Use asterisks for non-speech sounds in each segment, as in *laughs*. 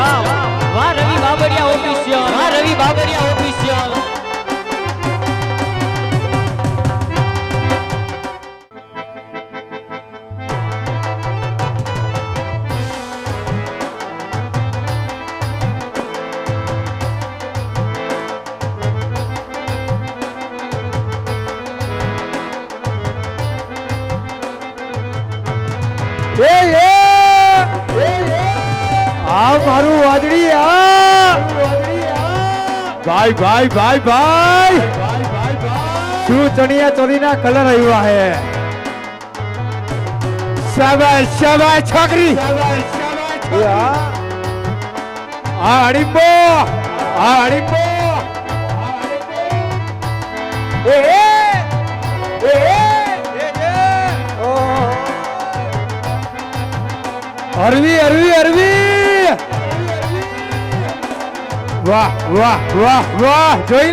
રામ વાહ રવિ બાબરિયા ઓફિસિયલ વાહ રવિ બાબરિયા ભાઈ ભાઈ ભાઈ ભાઈ શું ચણિયા ચોરીના કલર આવ્યા હે શાબાશ શાબાશ છોકરી એ આ આ હડીબો આ હડીબો એ એ એ એ એ ઓહો અરવી અરવી અરવી વાહ વાહ વાહ વાહ જોઈ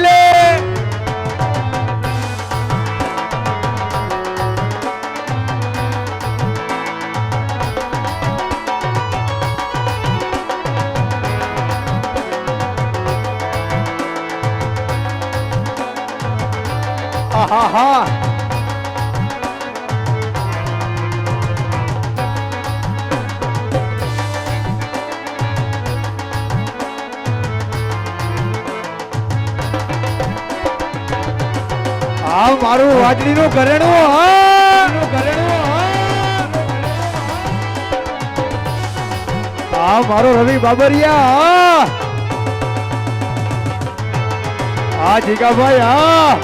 વાજડીનું ઘરેણું હા. આ મારો રવિ બાબરિયા હા. જીગાભાઈ હા.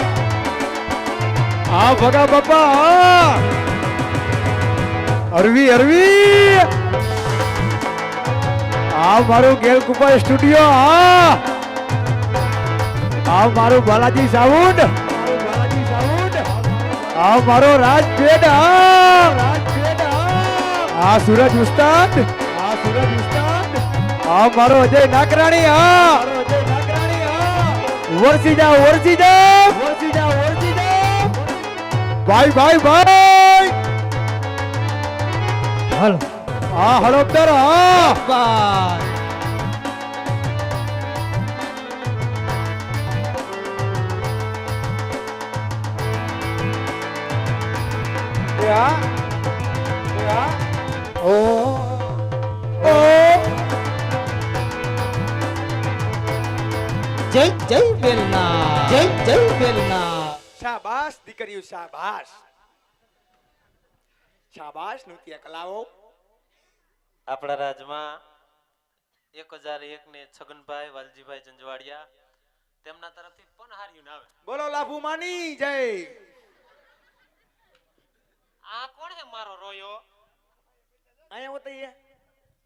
હા ભગા બાપા હા. અરવી અરવી. આ મારું ગેલકુપા સ્ટુડિયો હા. આ મારું બાલાજી સાઉન્ડ આ મારો રાજ આ આ. સુરજ ઉસ્તાદ આ સુરજ ઉસ્તાદ. આ મારો અજય નાકરાણી આ. વરસી જા વરસી જાઓ. વરસી જાઓ વરસી જાઓ. ભાઈ ભાઈ ભાઈ. હલો. હા હળપદર હા Oh. જય જય બેલના જય જય બેલના શાબાશ દીકરીઓ શાબાશ. શાબાશ નૃત્ય કલાઓ. આપણા રાજમાં એક હજાર એક ને છગનભાઈ વાલજીભાઈ જંજવાડિયા તેમના તરફથી પણ હાર્યું આવે બોલો લાભુ માની જય. આ કોણ હે મારો રોયો? અહીંયા હોતા એ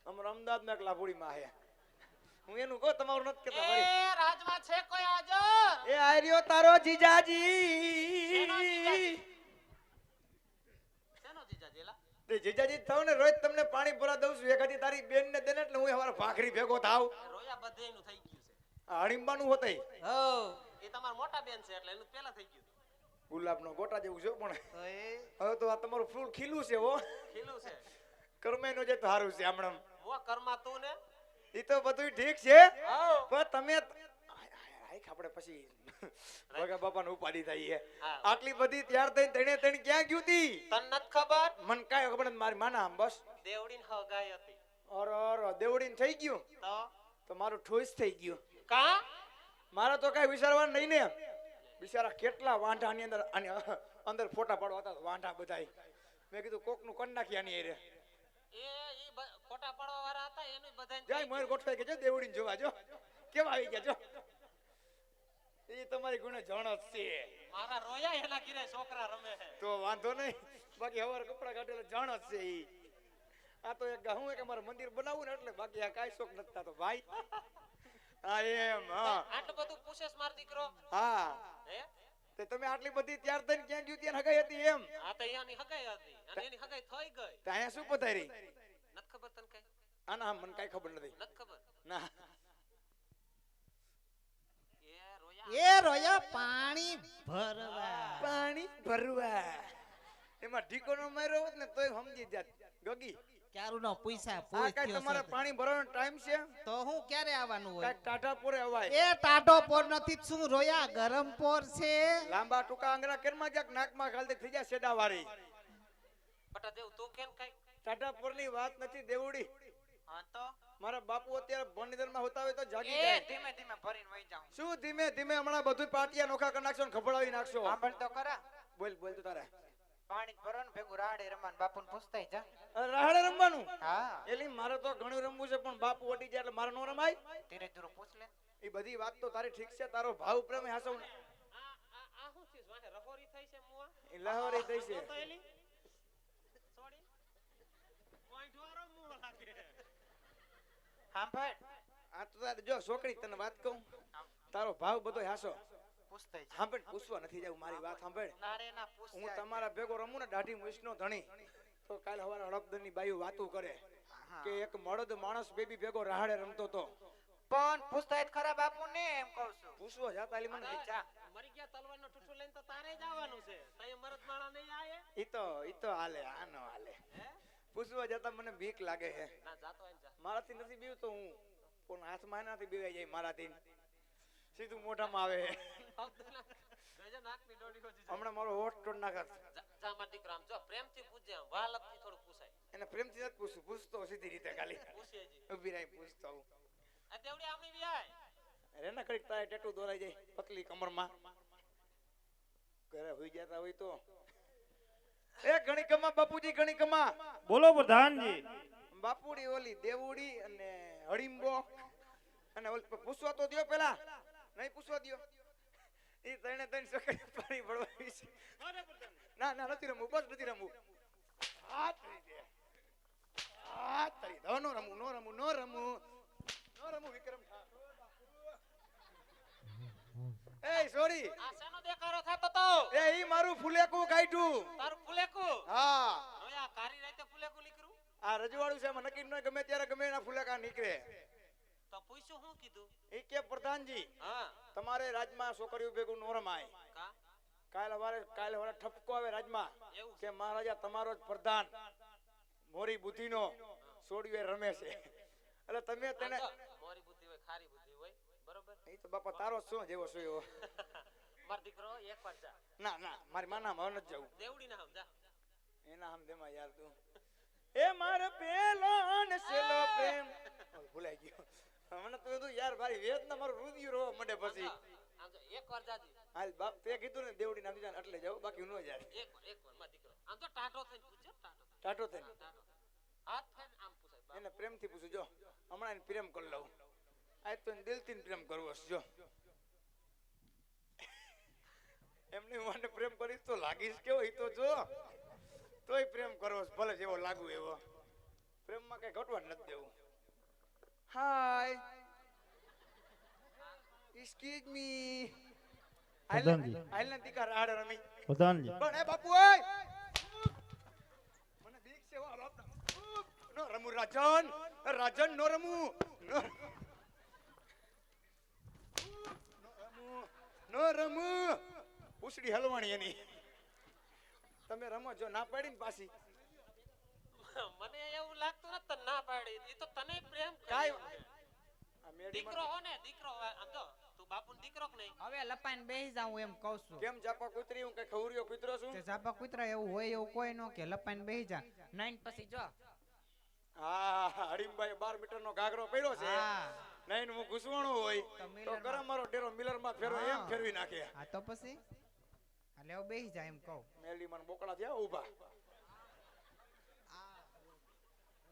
અમારા અમદાવાદમાં લાભુડી માં હે હું એનું કહું તમારું નથી કેતા એ. રાજમાં છે કોઈ આજો એ આર્યો તારો જીજાજી? શેનો તે જીજાજી થાવ ને રોજ તમને પાણી ભરા દઉં છું. એકાદી તારી બેન ને દેને એટલે હું અમારા ભાખરી ભેગો થાવ. રોયા બધેયનું થઈ ગયું છે. હણીમ્બાનું હોતય. હો એ તમાર મોટા બેન છે એટલે એનું પહેલા થઈ ગયું ગુલાબ નો ગોટા જેવું છે પણ હવે તો આ તમારું ફૂલ ખીલું છે હો. ખીલું છે. કરમેનો જે તો સારું છે હમણાં. વો કર્મા તું ને? એ તો બધું ઠીક છે. પણ તમે આપણે પછી ભગા બાપાને ઉપાડી થઈ આટલી બધી ત્યાર થઈને તેણે તેણે ક્યાં ગયું હતી તને નથી ખબર? મન કાય ખબર મારી માના આમ બસ. દેવડી હગાઈ હતી. અર ઓર દેવડી થઈ ગયું? તો? તો મારું ઠોસ થઈ ગયું. કા? મારા તો કઈ વિચારવાનું નહીં ને. બિચારા કેટલા વાંઢાની અંદર અંદર ફોટા પાડવા હતા વાંઢા બધાય. મેં કીધું કોકનું કન નાખી આની. એ ઈ ફોટા પાડવા વાળા હતા એનું બધાને જાય મોર ગોઠવાઈ ગયા દેવડી જોવા જો. કેમ આવી ગયા જો. એ તમારી ગુણે જણ જ છે. મારા રોયા એના ઘીરે છોકરા રમે છે. તો વાંધો નહીં. બાકી હવાર કપડા કાઢેલા જણ જ છે ઈ. આ તો એક હું એક અમારે મંદિર બનાવવું ને એટલે બાકી આ કાઈ શોખ નથી થતો. ભાઈ. હા એમ હા. આટલું બધું પૂછેસ માર દીકરો? હે. તે તમે આટલી બધી ત્યાર થઈને ક્યાં ગયું ત્યાં હગાઈ હતી એમ? આ તો અહીંયાની હગાઈ હતી. અને એની હગાઈ થઈ ગઈ. તો અહીંયા શું પધારી? નથ ખબર તને કઈ? આના મને કઈ ખબર નથી. નથ ખબર? ના. એ રોયા એ રોયા પાણી ભરવા. પાણી ભરવા. એમાં ઢીકો નો માર્યો હોત ને તોય સમજી જાત. ગગી ક્યારું નો પૈસા થયો તમારે પાણી ભરવાનો ટાઈમ છે? તો હું ક્યારે આવવાનું હોય? ટાટાપોર અવાય. એ ટાટોપોર નથી શું રોયા? ગરમ પોર છે. લાંબા ટૂંકા આંગળા કેરમાં ક્યાંક નાકમાં ખાલી થઈ જાય સેડા વાળી બટા દેવ તું કેમ કઈ? ટાટા પોરની વાત નથી દેવડી. હા તો? મારા બાપુ અત્યારે ભણિધરમાં હોતા હોય તો જાગી જાય. ધીમે ધીમે ભરીને વહી જાઉં. શું ધીમે ધીમે હમણાં બધું પાટિયા નોખા કરી નાખશો ને ખભડાવી નાખશો? સાંભળ તો ખરા. બોલ બોલ તો તારે. પાણી ભરો ને ભેગું રાડે રમવાનું બાપુ ને પૂછતાય જા રાડે રમવાનું હા એલી મારે તો ઘણું રમવું છે પણ બાપુ ઓટી જાય એટલે મારે નો રમાય ધીરે ધીરે પૂછ લે એ બધી વાત તો તારી ઠીક છે તારો ભાવ પ્રેમ હાસવ આ આ આ શું રહોરી થઈ છે મુવા એ લહરી થઈ છે સોડી પોઈન્ટ વાળો મુવો લાગે સાંભળ આ તો તારે જો છોકરી તને વાત કહું તારો ભાવ બધો હાસો પૂછતાય હા સાંભળ પૂછવા નથી જવું મારી વાત સાંભળ. ના રે ના પૂછ હું તમારા ભેગો રમું ને દાઢી મૂછનો ધણી. તો કાલ હવારે હડપદરની બાયુ વાતું કરે કે એક મળદ માણસ બેબી ભેગો રાહડે રમતો તો. પણ પૂછતાય ખરા બાપુ ને એમ કહું છું. પૂછવો જા તાલી મને. મરી ગયા તલવારનો ઠૂઠો લઈને તો તારે જ આવવાનું છે. તઈ મરદ માણા નહીં આયે? ઈ તો ઈ તો હાલે આ નો હાલે. પૂછવા જતા મને બીક લાગે છે. ના જાતો મારાથી નથી બીવ તો હું. પણ હાથમાં એનાથી બીવાઈ જાય મારાથી. સીધું મોઢામાં આવે. હમણાં મારો હોઠ તોડ નાખત જા જા દીકરા જો પ્રેમથી પૂછજે વાલકથી થોડું પૂછાય એને પ્રેમથી નથી પૂછું પૂછતો સીધી રીતે ખાલી. પૂછે જી ઊભી રહી પૂછતો હું આ દેવડી આમણી વ્યાય ના કડીક તારે ટેટુ દોરાઈ જાય પતલી કમરમાં. ઘરે હોઈ જતા હોય તો. એ ઘણી કમા બાપુજી ઘણી કમા બોલો પ્રધાનજી. બાપુડી ઓલી દેવુડી અને હડીમ્બો અને ઓલી પૂછવા તો દ્યો પેલા. નહીં પૂછવા દો એ ત્રણે ત્રણ છોકરી પાણી ભરવાની છે. ના ના નથી રમવું બસ નથી રમવું. આ તરી દે. આ તરી દે. નો રમવું નો રમવું નો રમવું નો રમવું વિક્રમ એ સોરી. આ શેનો થતો તો? એ ઈ મારું ફુલેકું કાઢ્યું. તારું ફુલેકુ? હા. રોયા કારી રાતે ફુલેકુ નીકળું આ રજવાડું છે મને નક્કી ન ગમે ત્યારે ગમે એના ફુલેકા નીકળે. તો પૂછ્યું શું કીધું? એ કે પ્રધાનજી હા. તમારે રાજમાં છોકરીઓ ભેગું નો રમાય. કા? કાલ હવારે કાલ હવારે ઠપકો આવે રાજમાં. કે મહારાજા તમારો જ પ્રધાન. મોરી બુદ્ધિનો સોડિયો રમે છે. એટલે તમે તેને મોરી બુદ્ધિ હોય ખારી બુદ્ધિ હોય બરોબર? એ તો બાપા તારો શું જેવો શું એવો? *laughs* માર દીકરો એક વાર જા. ના ના મારી માના માં નથી જવું. દેવડી ના સમજા એના હમ દેમાં યાર તું. એ મારે પેલો ને સેલો પ્રેમ *laughs* ભૂલાઈ ગયો. મને તો કીધું યાર ભાઈ વેદ ના મારું રુદિયું રોવા માંડે પછી. આમ જો એક વાર જાજી. હાલ બાપ તે કીધું ને દેવડી નાખી જાય એટલે જાવ બાકી ન જાય. એક એક વાર માર દીકરો. આમ તો ટાટો થઈને પૂછજો ટાટો ટાટો થઈને. હાથ થઈને આમ પૂછાય એને પ્રેમથી પૂછું જો હમણાં એને પ્રેમ કરી લઉં. આજ તો દિલથી પ્રેમ કરવો જો. એમને મને પ્રેમ કરીશ તો લાગીશ કેવો એ તો જો. તોય પ્રેમ કરવો ભલે જેવો લાગુ એવો. પ્રેમમાં કઈ ઘટવા નથી દેવું. હાય એક્સક્યુઝ મી પ્રધાનજી. આઈલ નથી કર આડ રમી પ્રધાનજી પણ એ બાપુ ઓય મને બીક છે વા બાપ નો રમુ રાજન રાજન નો રમુ નો રમુ નો રમુ ઉસડી હલવાણી એની તમે રમો જો ના પાડી ને પાછી મને એવું લાગતું નથી તને ના પાડી એ તો તને પ્રેમ કાંઈ કર્યો છે. આ મેડીમાં દીકરો હો ને દીકરો આમ તો તું બાપુનો દીકરો કે નહીં? હવે લપાઈને બેસી જાઉં એમ કહું છું. કેમ જાપા કૂતરી હું કે ખવરિયો કૂતરો છું? તે જાપા કૂતરા એવું હોય એવું કોઈ નો કે લપાઈને બેસી જા. નાઈન પછી જો. હા હરીમભાઈ બાર મીટર નો ઘાઘરો પહેર્યો છે. નહીં હું ઘૂસવાણું હોય. તો ગરમ મારો ડેરો મિલરમાં ફેરવો એમ ફેરવી નાખે. હા તો પછી? હાલે હવે બેસી જા એમ કહું. મેલી મને બોકડા થયા ઊભા.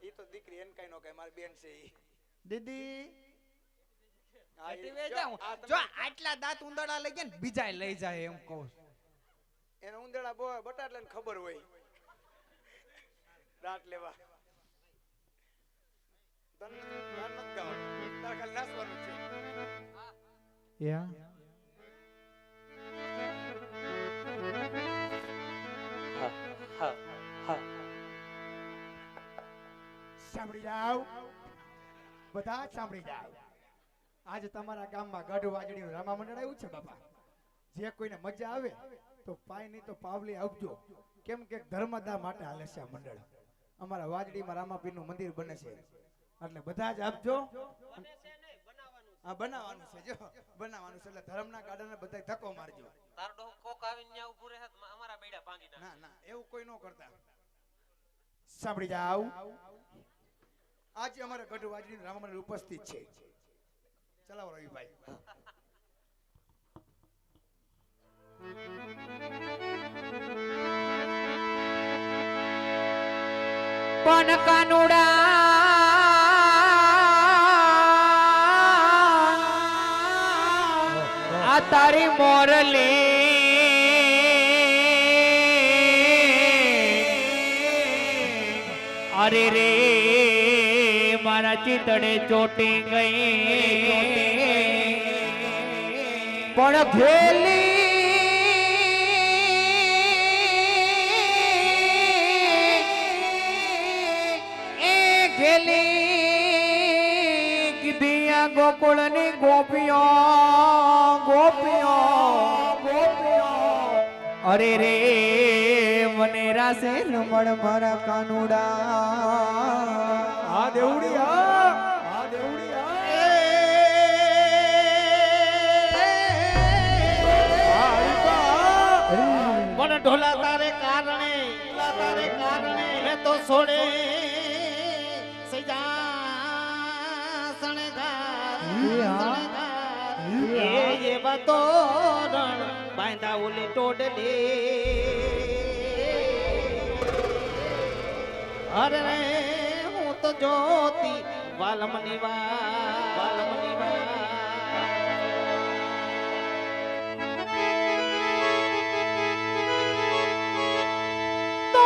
ઈ તો દીકરી એન કઈ નો કઈ મારી બેન છે ઈ. દીદી. જો, આટલા દાંત ઉંદરડા લઈ ગયા ને બીજા લઈ જાય એમ કહું એને ઉંદરડા બો બટાટલા ને ખબર હોય. દાંત લેવા. સાંભળી જાવ બધા સાંભળી જાવ આજે તમારા ગામમાં ગઢ વાજડી રામા મંડળ આવ્યું છે બાપા. જે કોઈને મજા આવે તો પાય નહીં તો પાવલી આવજો કેમ કે ધર્મદા માટે હાલે છે આ મંડળ. અમારા વાજડીમાં રામાપીરનું મંદિર બને છે. એટલે બધા જ આપજો. હા બનાવવાનું છે જો. બનાવવાનું છે એટલે ધર્મના ગાર્ડને બધા ધક્કો મારજો. તાર કોક આવીને ન્યા ઊભું રહે અમારા બેડા ભાંગી નાખે. ના ના એવું કોઈ ન કરતા. સાંભળી જાવ આજે અમારા ગઢ વાજડી રામા મંડળ ઉપસ્થિત છે. ચલાવો રવિભાઈ પણ કાનુડા આ તારી મોરલી અરે રે ચિતડે ચોટી ગઈ. પણ ઘેલી એ ઘેલી કીધિયા ગોકુળની ગોપીઓ ગોપીઓ ગોપીઓ. અરે રે, મને રાસે રમણ મારા કાનુડા. આ દેવડી આ આ દેવડી આ. મને ઢોલા તારે કારણે તારે કારણે મેં તો છોડે. એવા તોરણ બાંધા ઓલી ટોડલે. અરે રે હું તો જોતી વાલમની વાલમની તો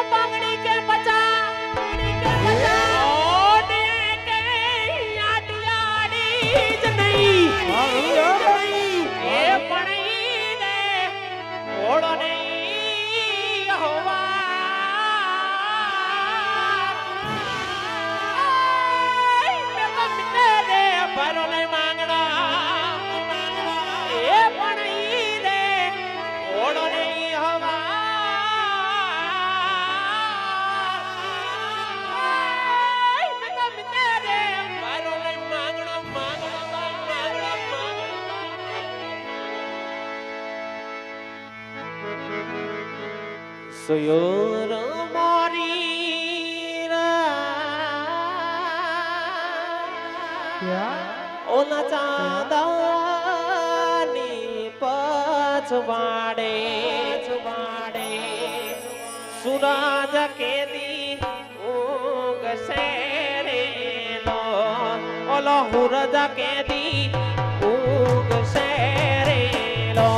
કે બચા સોયોર મારી ઓના ચાંદાની પછવાડે છવાડે સુરાજ કેદી ઊંઘશે રે લો. ઓલો હુરજ કેદી ઊંઘશે રે લો.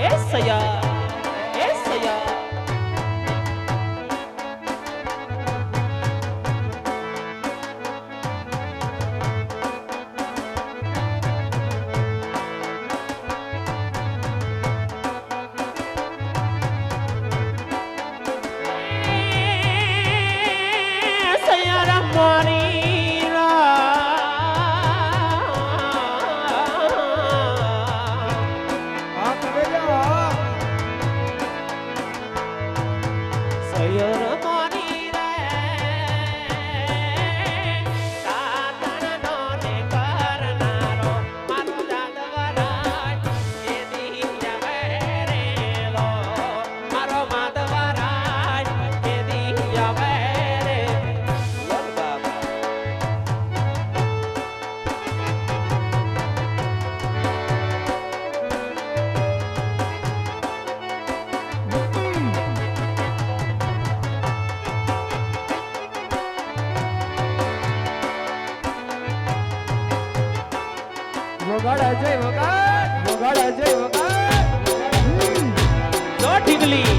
એ સયા સયર વગાડ અજય વગાડ વગાડ અજય વગાડ લો ઢીગલી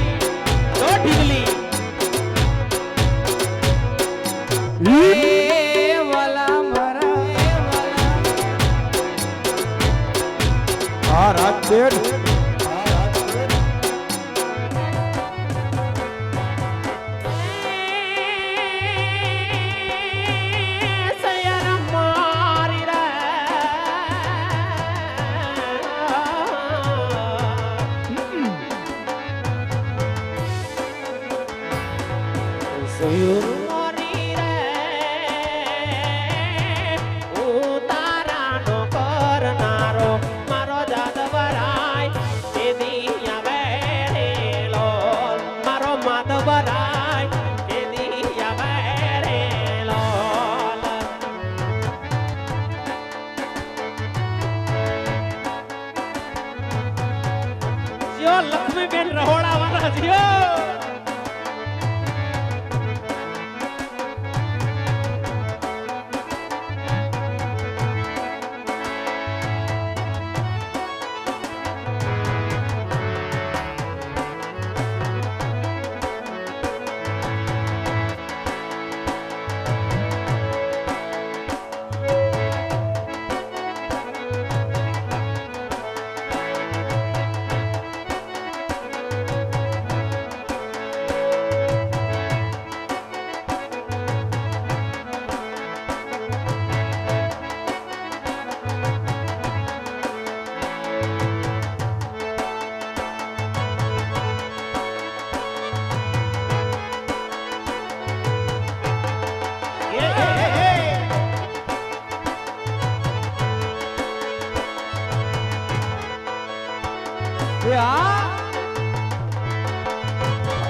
લક્ષ્મીબેન રહોડા વાળા જીઓ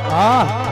હા.